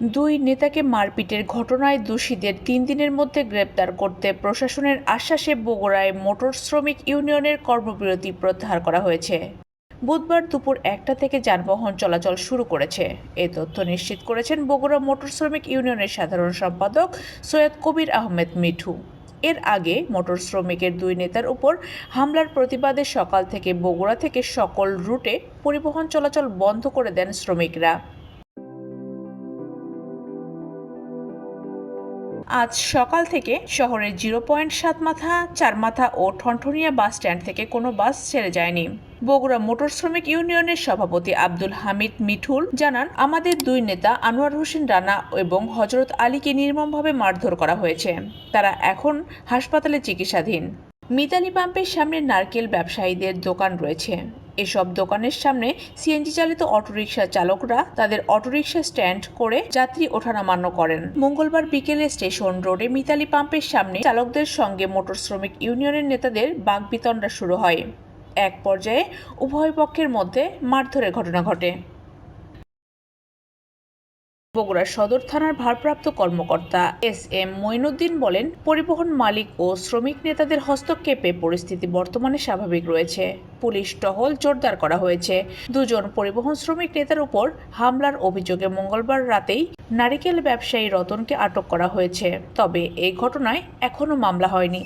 দুই নেতাকে মারপিটের ঘটনায় দোষীদের তিন দিনের মধ্যে গ্রেপ্তার করতে প্রশাসনের আশ্বাসে বগুড়ায় মোটর শ্রমিক ইউনিয়নের কর্মবিরতি প্রত্যাহার করা হয়েছে। বুধবার দুপুর একটা থেকে যানবাহন চলাচল শুরু করেছে। এ তথ্য নিশ্চিত করেছেন বগুড়া মোটর শ্রমিক ইউনিয়নের সাধারণ সম্পাদক সৈয়দ কবির আহমেদ মিঠু। এর আগে মোটর শ্রমিকের দুই নেতার উপর হামলার প্রতিবাদে সকাল থেকে বগুড়া থেকে সকল রুটে পরিবহন চলাচল বন্ধ করে দেন শ্রমিকরা। আজ সকাল থেকে শহরের জিরো পয়েন্ট সাত মাথা, চার মাথা ও ঠনঠনিয়া বাস স্ট্যান্ড থেকে কোনো বাস ছেড়ে যায়নি। বগুড়া মোটর শ্রমিক ইউনিয়নের সভাপতি আব্দুল হামিদ মিঠুল জানান, আমাদের দুই নেতা, আনোয়ার হোসেন রানা এবং হজরত আলীকে নির্মমভাবে মারধর করা হয়েছে। তারা এখন হাসপাতালে চিকিৎসাধীন। মিতালি পাম্পের সামনে নারকেল ব্যবসায়ীদের দোকান রয়েছে। এসব দোকানের সামনে সিএনজি চালিত অটোরিকশা চালকরা তাদের অটোরিকশা স্ট্যান্ড করে যাত্রী ওঠানামান্য করেন। মঙ্গলবার বিকেলে স্টেশন রোডে মিতালি পাম্পের সামনে চালকদের সঙ্গে মোটর শ্রমিক ইউনিয়নের নেতাদের বাগবিতণ্ডা শুরু হয়। এক পর্যায়ে উভয় পক্ষের মধ্যে মারধরের ঘটনা ঘটে। বগুড়া সদর থানার ভারপ্রাপ্ত কর্মকর্তা এস এম মঈনুদ্দিন বলেন, পরিবহন মালিক ও শ্রমিক নেতাদের হস্তক্ষেপে পরিস্থিতি বর্তমানে স্বাভাবিক রয়েছে। পুলিশ টহল জোরদার করা হয়েছে। দুজন পরিবহন শ্রমিক নেতার উপর হামলার অভিযোগে মঙ্গলবার রাতেই নারিকেল ব্যবসায়ী রতনকে আটক করা হয়েছে। তবে এই ঘটনায় এখনও মামলা হয়নি।